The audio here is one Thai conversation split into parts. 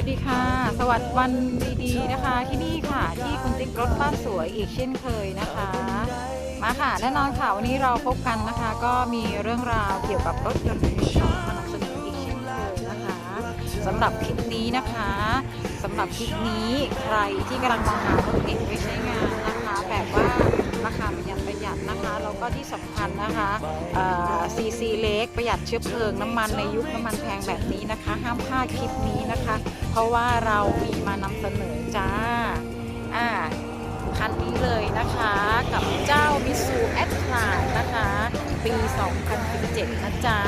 วัสดีค่ะ สวัสดีวันดีๆนะคะ ที่นี่ค่ะที่คุณติ๊กรถบ้านสวยอีกเช่นเคยนะคะ มาค่ะแน่นอนค่ะวันนี้เราพบกันนะคะ ก็มีเรื่องราวเกี่ยวกับรถยนต์มือสองมานำเสนออีกเช่นเคยนะคะสำหรับคลิปนี้นะคะสำหรับคลิปนี้ใครที่กำลังมองหารถเก๋งไว้ใช้งานนะคะแบบว่าราคาประห ยัดนะคะแล้วก็ที่สำคัญนะคะซีซีเล็กประหยัดเชื้อเพลิงน้ำมันในยุคน้ำมันแพงแบบนี้นะคะ ห้ามพลาดคลิปนี้นะคะ เพราะว่าเรามีมานำเสนอจ้าอ่าคันนี้เลยนะคะกับเจ้ามิสูแอตลานะคะ ปี 2017 นะจ๊ะ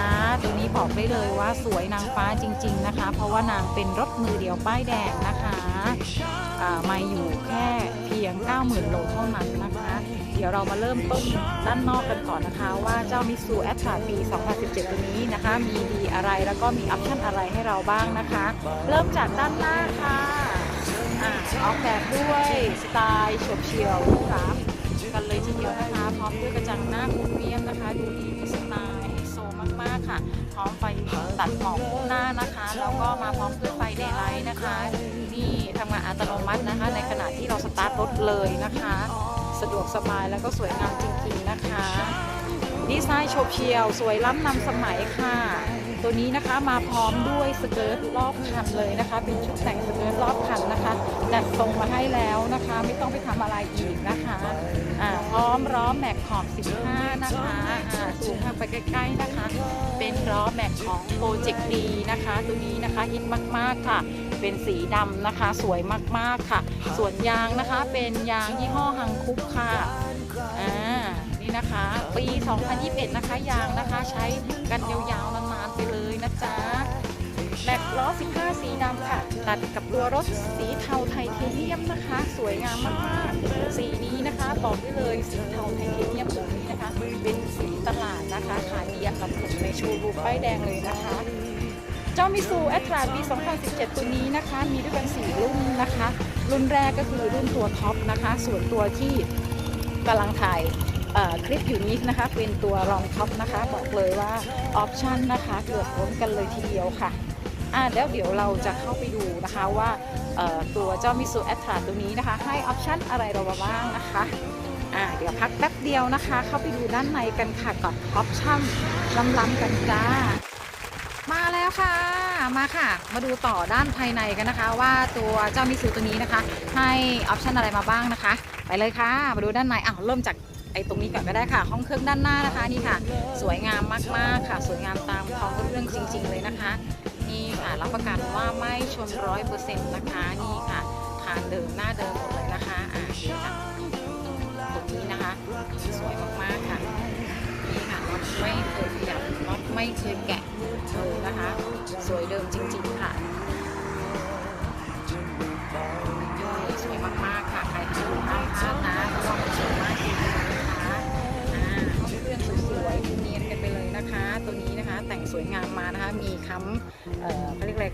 ตัวนี้บอกได้เลยว่าสวยนางฟ้าจริง ๆนะคะ เพราะว่านางเป็นรถมือเดียวป้ายแดงนะคะ มาอยู่แค่ ยง 90,000 โลเท่านั้นนะคะ เดี๋ยวเรามาเริ่มต้นด้านนอกกันก่อนนะคะ ว่าเจ้ามิสูแอตลาปี 2017 ตัวนี้นะคะ มีดีอะไรแล้วก็มีออปชั่นอะไรให้เราบ้างนะคะ เริ่มจากด้านหน้าค่ะอ่าออกแบบด้วยสไตล์โฉบเฉี่ยวหรูหรากันเลยทีเดียวนะคะ พร้อมด้วยกระจังหน้าโครเมียมนะคะดูดี ค่ะ พร้อมไฟตัดหมอกหน้านะคะแล้วก็มาพร้อมเครื่องไฟเดย์ไลท์นะคะนี่ทำงานอัตโนมัตินะคะ ในขณะที่เราสตาร์ทรถเลยนะคะ สะดวกสบายแล้วก็สวยงามจริงๆนะคะ ดีไซน์โฉบเฉี่ยว สวยล้ำนำสมัยค่ะ ตัวนี้นะคะมาพร้อมด้วยสเกิร์ตรอบคันเลยนะคะ เป็นชุดแต่งสเกิร์ตรอบคันนะคะจัดทรงมาให้แล้วนะคะ ไม่ต้องไปทำอะไรอีกนะคะอ่าพร้อมล้อแม็กขอบ 15 นะคะอ่าสูงทางไปใกล้ๆนะคะ เป็นล้อแม็กของโปรเจกต์ดีนะคะ ตัวนี้นะคะฮิตมากๆค่ะ เป็นสีดำนะคะ สวยมากๆค่ะ ส่วนยางนะคะเป็นยางยี่ห้อฮังคุกค่ะอ่านี่นะคะ ปี 2021 นะคะยางนะคะใช้กันยาวๆนานๆ ไปเลยนะจ๊ะแม็กล้อ 15 สีดำค่ะ ตัดกับตัวรถสีเทาไทเทเนียมนะคะ สวยงามมากๆ สีนี้นะคะบอกได้เลยสีเทาไทเทเนียมตัวนี้นะคะ เป็นสีตลาดนะคะขายดีอับหนึ่งในโชว์รูมป้ายแดงเลยนะคะเจ้ามิซูแอตราปี 2017 ตัวนี้นะคะ มีด้วยกัน 4 รุ่นนะคะ รุ่นแรกก็คือรุ่นตัวท็อปนะคะ ส่วนตัวที่กำลังถ่าย คลิปอยู่นี้นะคะ เป็นตัวรองท็อปนะคะ บอกเลยว่าออปชันนะคะเกือบล้นกันเลยทีเดียวค่ะอ่าแล้วเดี๋ยวเราจะเข้าไปดูนะคะว่าตัวเจ้ามิซูแอตราตัวนี้นะคะ ให้ออปชันอะไรเราบ้างนะคะอ่าเดี๋ยวพักแป๊บเดียวนะคะ เข้าไปดูด้านในกันค่ะกับออปชันล้ำๆกันจ้า มาแล้วค่ะมาค่ะ มาดูต่อด้านภายในกันนะคะ ว่าตัวเจ้ามิสูตัวนี้นะคะ ให้ออปชันอะไรมาบ้างนะคะ ไปเลยค่ะ มาดูด้านในอ้าวเริ่มจาก ไอ้ตรงนี้ก่อนก็ได้ค่ะ ห้องเครื่องด้านหน้านะคะนี่ค่ะ สวยงามมากๆค่ะ สวยงามตามท้องเรื่องจริง ๆ เลยนะคะ นี่ค่ะรับประกันว่าไม่ชนร้อยเปอร์เซ็นต์นะคะนี่ค่ะคานเดิมหน้าเดิมหมดเลยนะคะอ่านี่ค่ะตรงนี้นะคะ สวยมากๆค่ะนี่ค่ะน็อตไม่เคยขยับน็อตไม่เคยแกะเลยนะคะ สวยเดิมจริง ๆ ค่ะสวยมากๆค่ะใครที่ดูห้ามพลานะ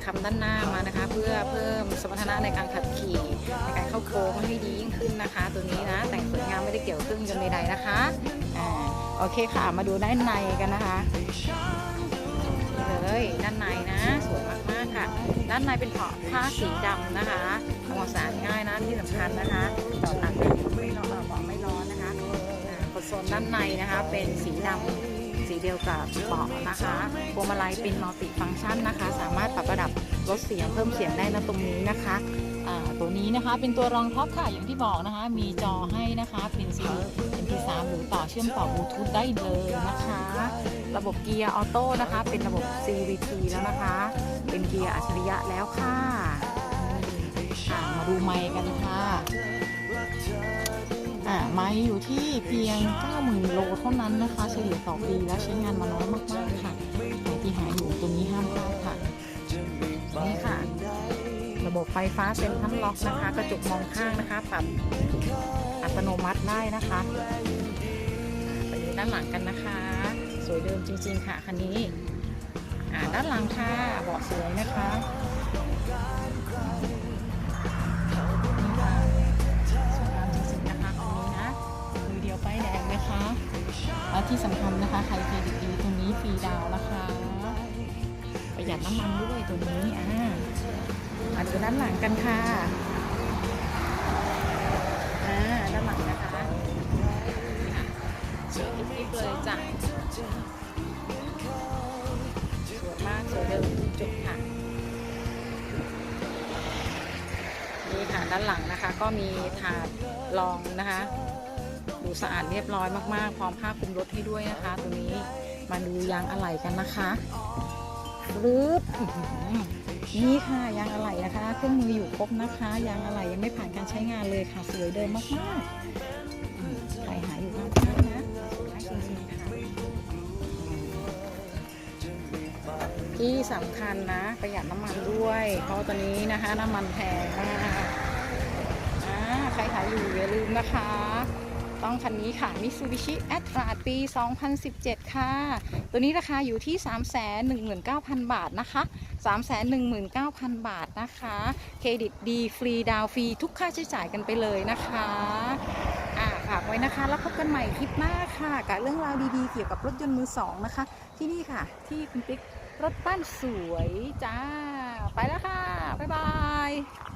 คำด้านหน้ามานะคะ เพื่อเพิ่มสมรรถนะในการขับขี่ในการเข้าโค้งให้ดียิ่งขึ้นนะคะ ตัวนี้นะ แต่งสวยงามไม่ได้เกี่ยวเครื่องยนต์ใดๆนะคะโอเคค่ะมาดูด้านในกันนะคะเลยด้านในนะสวยมากๆค่ะ ด้านในเป็นเบาะผ้าสีดำนะคะทำความสะอาดง่ายนะที่สำคัญนะคะต่อตัดไม่ร้อนเบาะไม่ร้อนนะคะคอนโซลด้านในนะคะ เป็นสีดำ สีเดียวกับเบาะนะคะพวงมาลัยเป็นมัลติฟังก์ชันนะคะ สามารถปรับระดับลดเสียงเพิ่มเสียงได้นะตรงนี้นะคะตัวนี้นะคะเป็นตัวรองท็อปค่ะอย่างที่บอกนะคะ มีจอให้นะคะเป็นซี MP3 หรือต่อเชื่อมต่อบลูทูธได้เลยนะคะ ระบบเกียร์ออโต้นะคะ เป็นระบบ CVT แล้วนะคะ เป็นเกียร์อัจฉริยะแล้วค่ะมาดูไมค์กันค่ะ ไมค์อยู่ที่เพียง 90,000 โลเท่านั้นนะคะ เฉลี่ยต่อปีและใช้งานมาน้อยมากๆค่ะใครที่หาอยู่ตัวนี้ห้ามพลาดค่ะ นี่ค่ะ ระบบไฟฟ้าเซ็นทรัลล็อกนะคะ กระจกมองข้างนะคะปรับอัตโนมัติได้นะคะไปดูด้านหลังกันนะคะ สวยเดิมจริง ๆ ค่ะคันนี้ด้านหลังค่ะเบาะสวยนะคะ ประหยัดน้ำมันด้วยตัวนี้อ่ามาดูดูด้านหลังกันค่ะอ่าด้านหลังนะคะสวยทิพย์เลยจ้ะสวยมากสวยเดิมจุดค่ะ นี่ค่ะด้านหลังนะคะ ก็มีถาดรองนะคะดูสะอาดเรียบร้อยมากๆ พร้อมผ้าคลุมรถให้ด้วยนะคะ ตัวนี้มาดูยางอะไหล่กันนะคะ รึบนี่ค่ะยางอะไหล่นะคะ เครื่องมืออยู่ครบนะคะ ยางอะไหล่ยังไม่ผ่านการใช้งานเลยค่ะ สวยเดิมมากๆใครหาอยู่ข้างๆนะสวยมากจริงๆค่ะที่สำคัญนะ ประหยัดน้ำมันด้วย เพราะตอนนี้นะคะ น้ำมันแพงมากอ่าใครขายอยู่อย่าลืมนะคะ ต้องคันนี้ค่ะ Mitsubishi a t r a ปี 2017 ค่ะ ตัวนี้ราคาอยู่ที่ 319,000 บาทนะคะ 319,000 บาทนะคะ เครดิตดีฟรีดาวฟรี ทุกค่าใช้จ่ายกันไปเลยนะคะอ่าฝากไว้นะคะ แล้วพบกันใหม่คลิปหน้าค่ะ กับเรื่องราวดีๆ เกี่ยวกับรถยนต์มือสองนะคะ ที่นี่ค่ะ ที่คุณติ๊กรถบ้านสวยจ้า ไปแล้วค่ะ บ๊ายบาย